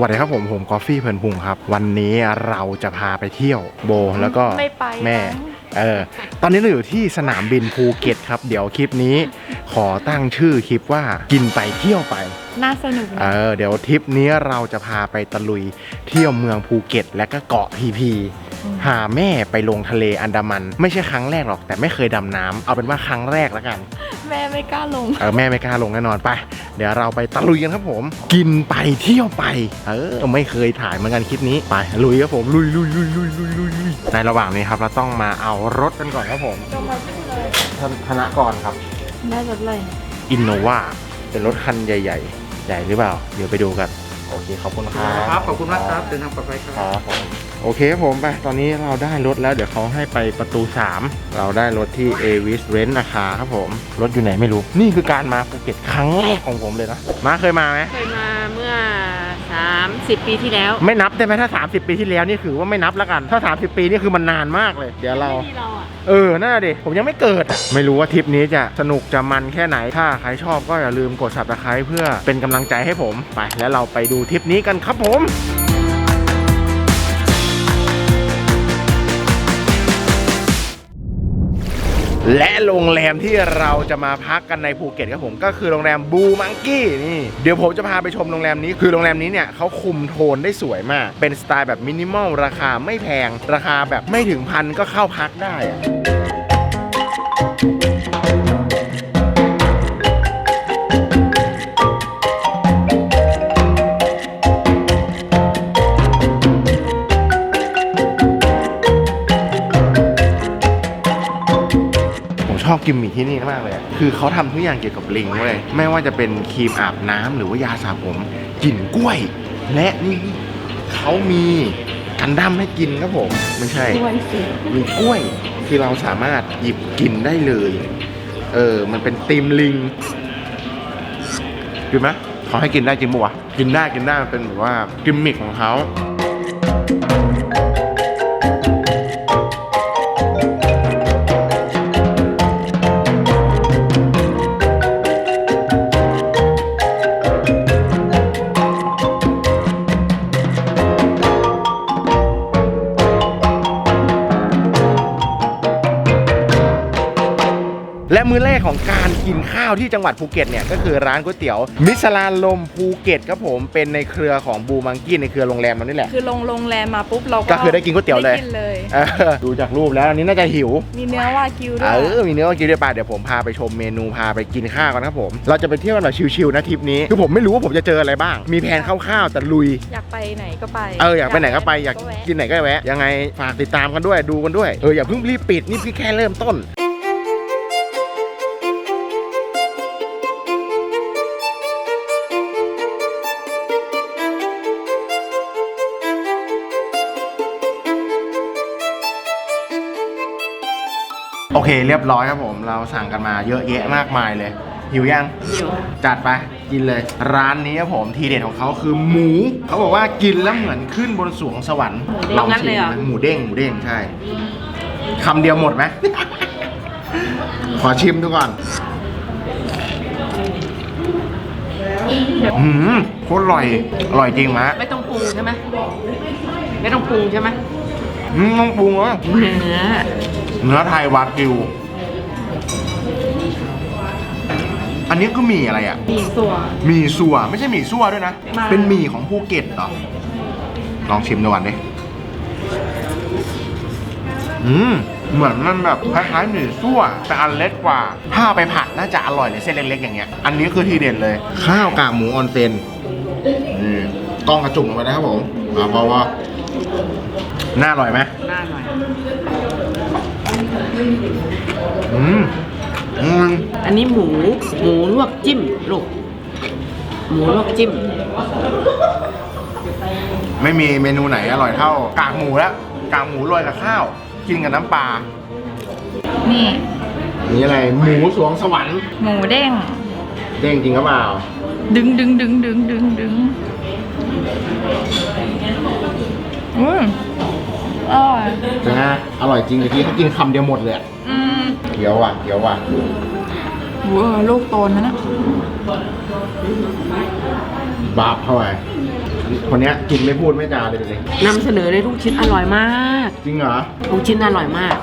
วัสดีครับผม ผมกอฟฟี่เพลินพุงครับ วันนี้เราจะพาไปเที่ยวโบแล้วก็ไม่ไปแม่มั้งเออตอนนี้เราอยู่ที่สนามบินภูเก็ตครับ เดี๋ยวคลิปนี้ขอตั้งชื่อคลิปว่ากินไปเที่ยวไป น่าสนุกเอนะอเดี๋ยวทริปนี้เราจะพาไปตะลุยเที่ยวเมืองภูเก็ตและก็เกาะพีพี พาแม่ไปลงทะเลอันดามัน ไม่ใช่ครั้งแรกหรอกแต่ไม่เคยดำน้ำเอาเป็นว่าครั้งแรกแล้วกัน แม่ไม่กล้าลง เออแม่ไม่กล้าลงแน่นอนไป เดี๋ยวเราไปตะลุยกันครับผม กินไปเที่ยวไป เออไม่เคยถ่ายเหมือนกันคลิปนี้ไปลุยครับผมลุยลุยลุยลุยลุยลุยลุยในระหว่างนี้ครับเราต้องมาเอารถกันก่อนครับผมธนธนกรครับแม่รถอะไรอินโนวาเป็นรถคันใหญ่ ๆ ใหญ่หรือเปล่า เดี๋ยวไปดูกัน โอเคขอบคุณครับ ครับ ขอบคุณมากครับ เดินทางปลอดภัยครับ ครับผม โอเคครับผมไปตอนนี้เราได้รถแล้วเดี๋ยวเขาให้ไปประตู 3 เราได้รถที่ a v i s Rent ราคาครับผม รถอยู่ไหนไม่รู้ นี่คือการมาภูเก็ตครั้งแรกของผมเลยนะ มาเคยมาไหมเคยมาเมื่อ 30 ปีที่แล้ว ไม่นับได้ไหมถ้า 30 ปีที่แล้วนี่คือว่าไม่นับแล้วกัน ถ้า 30 ปีนี่คือมันนานมากเลย เดี๋ยวเราที่เราอะ เออน่าดิผมยังไม่เกิดอะไม่รู้ว่าทริปนี้จะสนุกจะมันแค่ไหน ถ้าใครชอบก็อย่าลืมกด subscribe เพื่อเป็นกำลังใจให้ผม ไป แล้วเราไปดูทริปนี้กันครับผม และโรงแรมที่เราจะมาพักกันในภูเก็ตครับผมก็คือโรงแรมบูมังกี้นี่เดี๋ยวผมจะพาไปชมโรงแรมนี้คือโรงแรมนี้เนี่ยเขาคุมโทนได้สวยมาก เป็นสไตล์แบบมินิมอลราคาไม่แพงราคาแบบไม่ถึงพันก็เข้าพักได้ กิมมิคที่นี่มากเลย คือเขาทำทุกอย่างเกี่ยวกับลิงเว้ยไม่ว่าจะเป็นครีมอาบน้ำหรือว่ายาสระผมกลิ่นกล้วย และนี่เขามีกันดั้มให้กินครับผม ไม่ใช่มีกล้วย คือเราสามารถหยิบกินได้เลย เออ มันเป็นตีมลิงกินไหมเขาให้กินได้จริงปะวะ กินได้กินได้มันเป็นแบบว่ากิมมิคของเขา และมื้อแรกของการกินข้าวที่จังหวัดภูเก็ตเนี่ยก็คือร้านก๋วยเตี๋ยว มิชลานลมภูเก็ตครับผมเป็นในเครือของบูมังกี้ในเครือโรงแรมมันนี่แหละ คือลงโรงแรมมาปุ๊บเราก็คือได้กินก๋วยเตี๋ยวเลย ได้กินเลยเออดูจากรูปแล้วอันนี้น่าจะหิว มีเนื้อวากิวด้เอวยอ มีเนื้อวากิวด้วยป่ะเดี๋ยวผมพาไปชมเมนูพาไปกินข้าวกันครับผม เราจะไปเที่ยวกันแบบชิลๆนะทริปนี้ คือผมไม่รู้ว่าผมจะเจออะไรบ้าง มีแผนคร่าวๆแต่ลุย อยากไปไหนก็ไปเอออยากไปไหนก็ไปอยากแวะ กินไหนก็แวะ ยังไงฝากติดตามกันด้วยดูกันด้วย เอออย่าเพิ่งรีบปิดนี่พี่แค่เริ่มต้น เคเรียบร้อยครับผม เราสั่งกันมาเยอะแยะมากมายเลย หิวยัง หิว จัดไปกินเลย ร้านนี้ครับผมทีเด็ดของเขาคือหมู เขาบอกว่ากินแล้วเหมือนขึ้นบนสวงสวรรค์หมูเด้งลองงั้นชิเลยมเหรอนะหมูเด้งหมูเด้งใช่คำเดียวหมดไหม ขอชิมดูก่อนหืมโคตรอร่อย อร่อยจริงมะไม่ต้องปรุงใช่ไหมไม่ต้องปรุงใช่ไหมอืมต้องปรุงเหรอเนื้อ เนื้อไทยวากิว อันนี้ก็มีอะไรอะ มีส่วน หมี่สัวไม่ใช่หมี่ซั่วด้วยนะ ไม่ เป็นหมี่ของภูเก็ตเหรอ ลองชิมดูก่อนดิ อืม เหมือนมันแบบคล้ายๆหมี่ซั่ว แต่อันเล็กกว่า ถ้าเอาไปผัดน่าจะอร่อยเลยเส้นเล็กๆอย่างเงี้ย อันนี้คือทีเด็ดเลย ข้าวกากหมูออนเซนนี่กล้องกระจุ่มลงไปนะครับผมอ่าเพราะว่าน่าอร่อยไหม หน้าหน่อย อืมอืมอันนี้หมูหมูลวกจิ้มลูกหมูลวกจิ้ม ไม่มีเมนูไหนอร่อยเท่ากากหมูแล้วกากหมูโรยกับข้าว กินกับน้ำปลานี่นี่อะไรหมูสวงสวรรค์หมูเด้ง เด้งจริงหรือเปล่าดึงดึงดึงดึงดึงดึงอืม อร่อยเป็นไงอร่อยจริงเมื่อกี้เขากินคำเดียวหมดเลยอะอืมเขียวว่ะเขียวว่ะโหลูกโตนนะนะบาปเข้าไปคนเนี้ยกินไม่พูดไม่จาเลยเลยนำเสนอเลยลูกชิ้นอร่อยมากจริงเหรอลูกชิ้นอร่อยมาก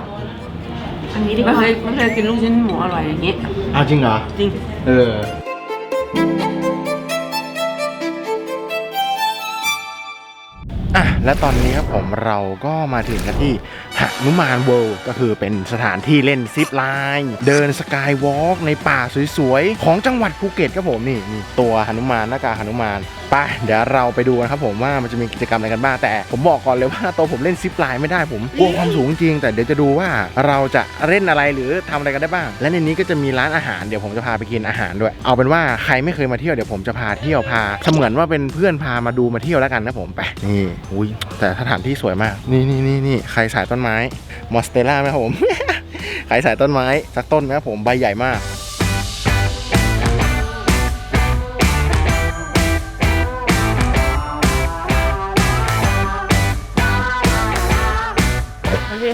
อันนี้ดิไม่เคยไม่เคยกินลูกชิ้นหมูอร่อยอย่างงี้อ้าวจริงเหรอจริง เออ และตอนนี้ครับผมเราก็มาถึงกันที่ หนุมานเวิลด์ก็คือเป็นสถานที่เล่นซิปไลน์เดินสกายวอล์กในป่าสวยๆ ของจังหวัดภูเก็ตครับผมนี่นี่ตัวหนุมานหน้ากากหนุมานไปเดี๋ยวเราไปดูกันครับผมว่ามันจะมีกิจกรรมอะไรกันบ้างแต่ผมบอกก่อนเลยว่าตัวผมเล่นซิปไลน์ไม่ได้ผมกลัวความสูงจริง แต่เดี๋ยวจะดูว่าเราจะเล่นอะไรหรือทำอะไรกันได้บ้าง และในนี้ก็จะมีร้านอาหารเดี๋ยวผมจะพาไปกินอาหารด้วย เอาเป็นว่าใครไม่เคยมาเที่ยวเดี๋ยวผมจะพาเที่ยวพาเสมือนว่าเป็นเพื่อนพามาดูมาเที่ยวแล้วกันนะผมไปนี่อุ้ยแต่สถานที่สวยมากนี่นี่นี่นี่ใครสายต้นไม้มอสเตล่าไหมครับผม ขายสายต้นไม้สักต้นไหมครับผมใบใหญ่มาก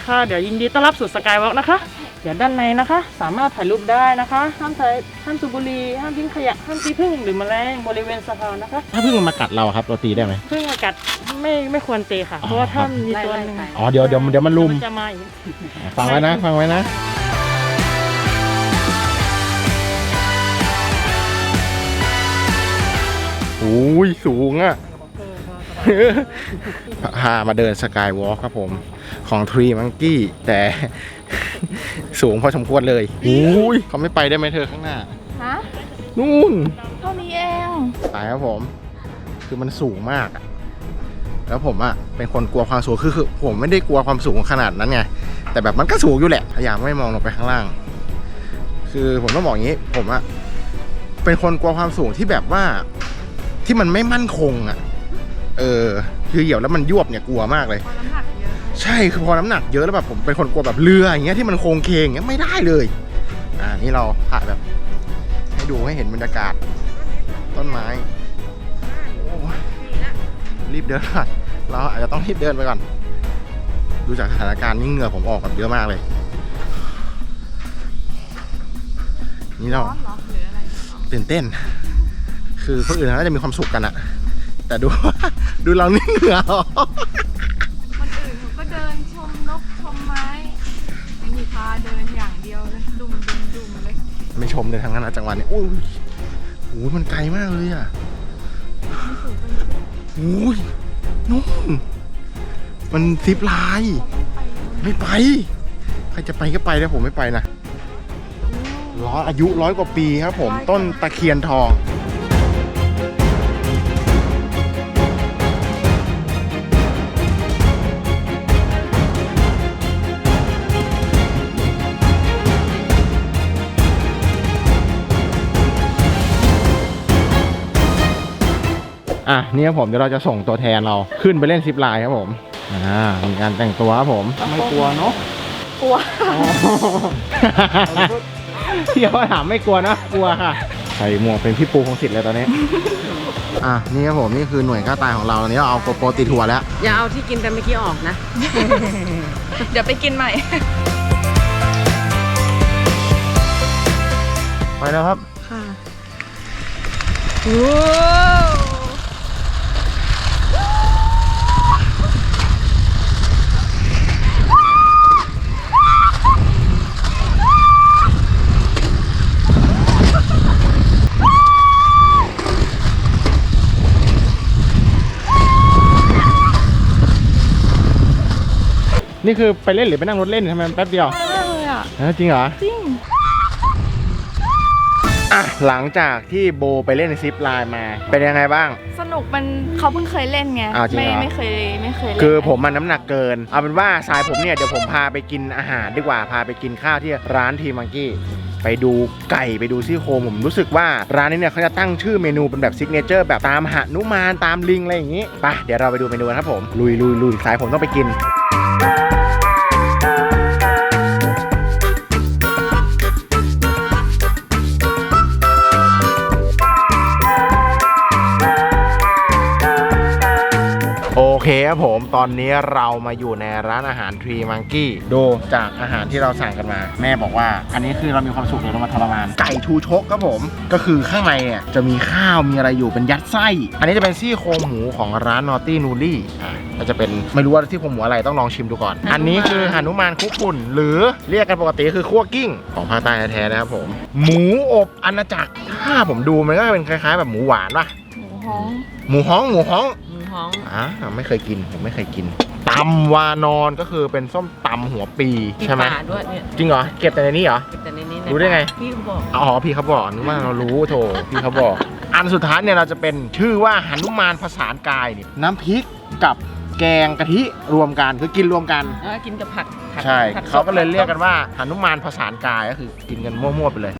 ค่ะ เดี๋ยวยินดีต้อนรับสู่สกายวอล์กนะคะ เดี๋ยวด้านในนะคะ สามารถถ่ายรูปได้นะคะ ห้ามถ่ายห้ามสูบบุหรี่ห้ามทิ้งขยะห้ามตีผึ้งหรือแมลงบริเวณสะพานนะคะ ถ้าเพิ่งมากัดเราครับ เราตีได้ไหมผึ้งอากาศไม่ไม่ควรตีค่ะ เพราะว่าถ้ามีตัวหนึ่งไล่ๆไปอ๋อเดี๋ยวเดี๋ยวเดี๋ยวมันลุมมันจะมาอีก ฟังไว้นะ ฟังไว้นะ โอ้ยสูงอะ พามาเดินสกายวอล์กครับผม ของทรีมังกี้แต่ สูงพอสมควรเลยโอ้ยเขาไม่ไปได้ไหมเธอข้างหน้า ฮะนู่นเท่านี้เองตายครับผม คือมันสูงมากอะแล้วผมอะเป็นคนกลัวความสูงคือคือผมไม่ได้กลัวความสูงขนาดนั้นไงแต่แบบมันก็สูงอยู่แหละพยายามไม่มองลงไปข้างล่าง คือผมต้องบอกอย่างนี้ ผมอะเป็นคนกลัวความสูงที่แบบว่าที่มันไม่มั่นคงอะ เออคือเหยียบแล้วมันยวบเนี่ยกลัวมากเลยน้ำหนักเยอะใช่คือพอน้ำหนักเยอะแล้วแบบผมเป็นคนกลัวแบบเรืออย่างเงี้ยที่มันโค้งเคงอย่างเงี้ยไม่ได้เลย อ่านี่เราถ่ายแบบ ให้ดูให้เห็นบรรยากาศ ต้นไม้โอ้ยรีบเดินก่อนเราอาจจะต้องรีบเดินไปก่อน ดูจากสถานการณ์นี่เหงื่อผมออกแบบเยอะมากเลย นี่เราร้อนเหรอหรืออะไรตื่นเต้น คือคนอื่นน่าจะมีความสุขกันอะ แต่ดู ดูเรานี่เหงื่อออกคนอื่นเขาก็เดินชมนกชมไม้ไม่มีพาเดินอย่างเดียวเลยดุมดุมดุมเลยไม่ชมเลยทางนั้นนะจังหวะนี้อุ้ยโอ้ยมันไกลมากเลยอะโอ้ยนู่นมันซิปไลน์ไม่ไป ใครจะไปก็ไปแล้วผมไม่ไปนะร้อยอายุร้อยกว่าปีครับผมต้นตะเคียนทอง อะนี่ครับผมเดี๋ยวเราจะส่งตัวแทนเราขึ้นไปเล่นซิปไลน์ครับผมอ่ามีการแต่งตัวครับผมไม่กลัวเนาะกลัวเที่ยวถามไม่กลัวนะกลัวค่ะใส่หมวกเป็นพี่ปูของสิทธิ์เลยตอนนี้อะนี่ครับผมนี่คือหน่วยกล้าตายของเราตอนนี้เราเอาโกโปรติดหัวแล้ว อย่าเอาที่กินแต่เมื่อกี้ออกนะ เดี๋ยวไปกินใหม่ ไปแล้วครับ ค่ะ นี่คือไปเล่นหรือไปนั่งรถเล่นทำไมมันแป๊บเดียวมากเลยอะ เออจริงเหรอ จริง อะหลังจากที่โบไปเล่นซิปไลน์มา เป็นยังไงบ้าง สนุกมันเขาเพิ่งเคยเล่นไง อ้าวจริงไม่เหรอ ไม่เคยไม่เคยเล่นคือผมมันน้ำหนักเกิน เอาเป็นว่าสายผมเนี่ยเดี๋ยวผมพาไปกินอาหารดีกว่าพาไปกินข้าวที่ร้านทีมังกี้ ไปดูไก่ไปดูซี่โครงผมรู้สึกว่าร้านนี้เนี่ยเขาจะตั้งชื่อเมนูเป็นแบบซิกเนเจอร์แบบตามหนุมานตามลิงอะไรอย่างนี้ไปเดี๋ยวเราไปดูเมนูกันครับผมลุยลุยลุยสายผมต้องไปกิน คครับครับผมตอนนี้เรามาอยู่ในร้านอาหารทรีมังกี้ดูจากอาหารที่เราสั่งกันมา แม่บอกว่า อันนี้คือเรามีความสุขหรือเรามาทรมาน ไก่ชูชกครับผม ก็คือข้างในเนี่ยจะมีข้าวมีอะไรอยู่เป็นยัดไส้ อันนี้จะเป็นซี่โครงหมูของร้านนอตตี้นูรี่อ่าก็จะเป็นไม่รู้ว่าที่โครงหมูอะไรต้องลองชิมดูก่อน อันนี้คือหนุมานคุกฝุ่น หรือเรียกกันปกติคือคั่วกิ้งของภาคใต้แท้ๆนะครับผม หมูอบอาณาจักรถ้าผมดูมันก็เป็นคล้ายๆ แบบหมูหวานป่ะหมูฮ้องหมูฮ้องหมูฮ้องหมู ฮ้องอ่าไม่เคยกินผมไม่เคยกินตำวานอนก็คือเป็นส้มตำหัวปีมีใช่ไหมป่าด้วยเนี่ยจริงเหรอเก็บแต่ในนี้เหรอแต่ในนี้รู้ได้ไง พี่เขาบอกอ๋อพี่เขาบอกนึกว่าเรารู้โถพี่เขาบอก อันสุดท้ายเนี่ยเราจะเป็นชื่อว่าหนุมานผสานกายนี่น้ำพริกกับแกงกะทิรวมกันคือกินรวมกันแล้วกินกับผักผัใช่ผัดเขาก็เลยสดเรียกกันว่าหนุมานผสานกายก็คือกินกันมั่วๆไปเลย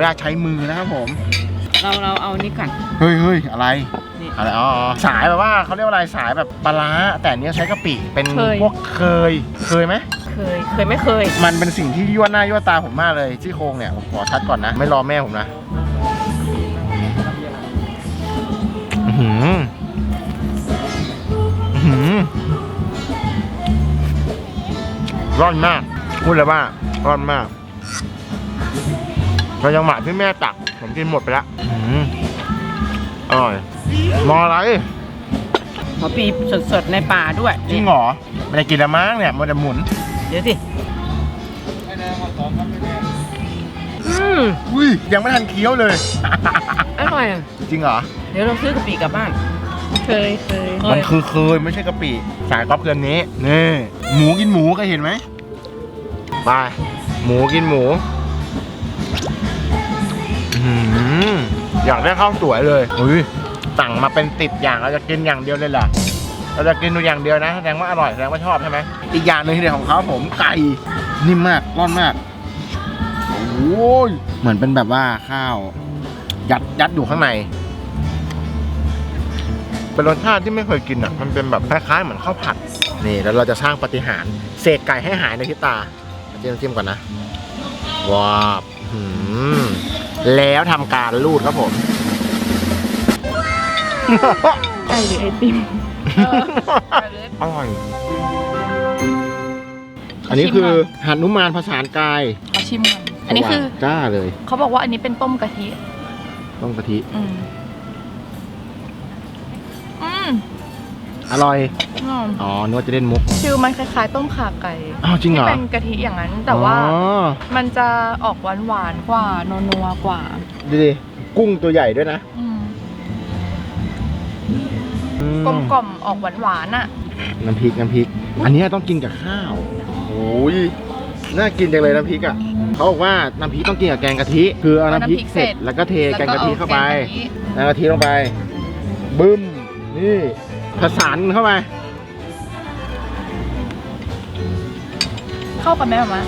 ขออนุญาตใช้มือนะครับผม เราเราเอานี่ก่อน เฮ้ยเฮ้ยอะไร นี่ อะไร อ๋ออ๋อสายแบบว่าเขาเรียกว่าอะไร สายแบบปลาร้าแต่อันเนี้ยใช้กะปิ เป็นเคย พวกเคย เคยไหม เคย เคยไม่เคย มันเป็นสิ่งที่ยั่วหน้ายั่วตาผมมากเลยที่โครงเนี่ยผมขอชัดก่อนนะ ไม่รอแม่ผมนะอื้อหืออื้อหือร้อนมากพูดเลยว่าร้อนมาก เรายังหมาที่แม่ตัก ผมกินหมดไปแล้วอื้อหืออร่อย มองอะไรหัวปีสดๆในป่าด้วยจริงเหรอไม่ได้กินละมั้งเนี่ยมันจะหมุน เดี๋ยวสิอืมอุ้ยยังไม่ทันเคี้ยวเลย อร่อยอะจริงเหรอ เดี๋ยวเราซื้อกะปิกลับบ้าน เคยเคยเคยมันคือเคยไม่ใช่กะปิสายก๊อฟเพื่อนนี้นี่หมูกินหมูเคยเห็นไหมไปหมูกินหมู อื้อหืออยากได้ข้าวสวยเลยอุ้ยสั่งมาเป็นติดอย่างเราจะกินอย่างเดียวเลยเหรอเราจะกินดูอย่างเดียวนะแสดงว่าอร่อยแสดงว่าชอบใช่ไหมอีกอย่างหนึ่งที่เด็ดของเขาผมไก่นิ่มมากร่อนมากโอ้ยเหมือนเป็นแบบว่าข้าว ยัดยัดอยู่ข้างในเป็นรสชาติที่ไม่เคยกินอะ มันเป็นแบบคล้ายๆเหมือนข้าวผัดนี่แล้วเราจะสร้างปาฏิหารย์เสกไก่ให้หายในพริบตาจิ้มจิ้มก่อนนะว้าวหืม แล้วทำการรูดครับผมไก่หรือไอติมอร่อย อันนี้คือหันุมานผสานกายขอชิมก่อนอันนี้คือจ้าเลย เขาบอกว่าอันนี้เป็นต้มกะทิ ต้มกะทิ อืมอืม อร่อย อืมอ๋อนกวาจะเล่นมุก ฟิลมันคล้ายๆ ต้มข่าไก่อ้าวจริงเหรที่อเป็นกะทิอย่างนั้นแต่ว่าอ๋อมันจะออกหวานๆกว่านัวๆกว่าดูดิ กุ้งตัวใหญ่ด้วยนะอืมอืมกลมๆออกหวานๆอะ น้ำพริกน้ำพริก อันนี้ต้องกินกับข้าวโอ้ยน่ากินจังเลยน้ำพริกอะเขาบอกว่าน้ำพริกต้องกินกับแกงกะทิ คือเอาน้ำพริกเสร็จแล้วก็เทแกงกะทิเข้าไป แล้วก็อแกงกะทิแล้วกะทิลงไป บึ้ม นี่ ผสานเข้าไปเข้ากันไหมมะ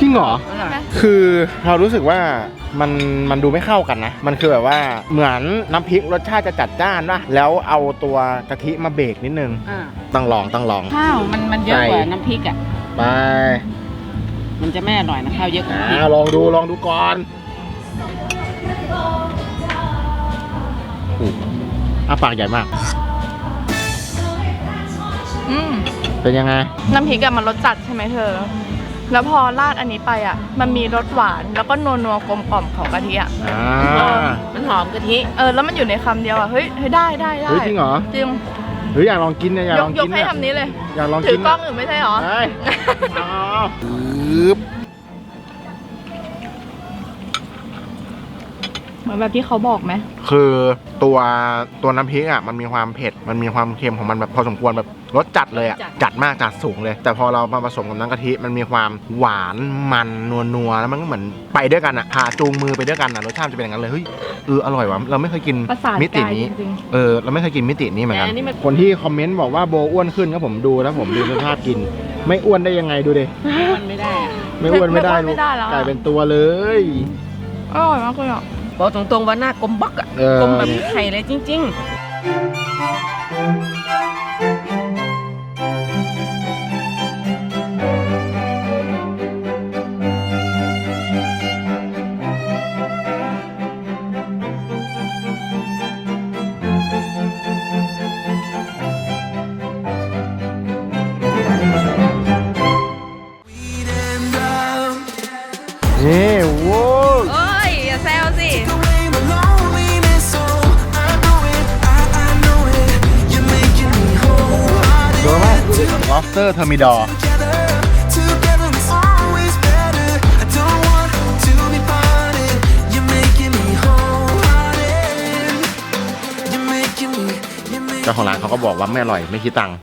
จริงเหรออร่อยคือเรารู้สึกว่ามันมันดูไม่เข้ากันนะ มันคือแบบว่าเหมือนน้ำพริกรสชาติจะจัดจ้านนะแล้วเอาตัวกะทิมาเบรกนิดนึงอ่าต้องลองต้องลอง ข้าวมันมันเยอะกว่าน้ำพริกอะ ไปมันจะไม่อร่อยนะข้าวเยอะกว่าอ่าน้ำพริกลองดูลองดูก่อนอู้อ้าปากใหญ่มาก อืมเป็นยังไง น้ำพริกอะมันรสจัดใช่ไหมเธอ แล้วพอราดอันนี้ไปอะมันมีรสหวานแล้วก็นัวนัวๆกลมกล่อมของกะทิอะอ่ามันหอมกะทิ เออแล้วมันอยู่ในคำเดียวอะเฮ้ยเฮ้ยได้ได้ได้เฮ้ยจริงเหรอ จริงหรืออยากลองกินเนี่ยอยากยลกองยกิกนให้เนี่ยคำนี้เลย อยากลองถืกิอนกล้องอยู่ไม่ใช่หรอได้อ๋อปึ๊บเหมือนแบบที่เขาบอกไหมคือตัวตัวน้ำพริกอะมันมีความเผ็ด มันมีความเค็มของมันแบบพอสมควรแบบ รสจัดเลยอะจัดมากจัดสูงเลย แต่พอเรามาผสมกับน้ำกะทิมันมีความหวานมันนัวนัวๆแล้วมันก็เหมือนไปด้วยกันอะพาจูงมือไปด้วยกันอะรสชาติจะเป็นอย่างนั้นเลยเฮ้ยเอออร่อยว่ะเราไม่เคยกินประสานมิติกายนี้ จริงเออเราไม่เคยกินมิตินี้เหมือนกันแต่อันนี้มันคนที่คอมเมนต์บอกว่าโบอ้วนขึ้นก็ผมดูแล้วผมดูสภาพกิน ไม่อ้วนได้ยังไงดูดิมันไม่ได้อะไม่อ้วนไม่ได้ไม่อ้วนไม่ได้แล้วอะ กลายเป็นตัวเลยๆอร่อยมากเลยอะบอกตรงๆว่าหน้ากลมบักอะเออกลมแบบไข่เลยจริงนี่ โว้ย อสเตอร์เทอร์มิดอร์เจ้าของร้านเขาก็บอกว่าไม่อร่อยไม่คิดตังค์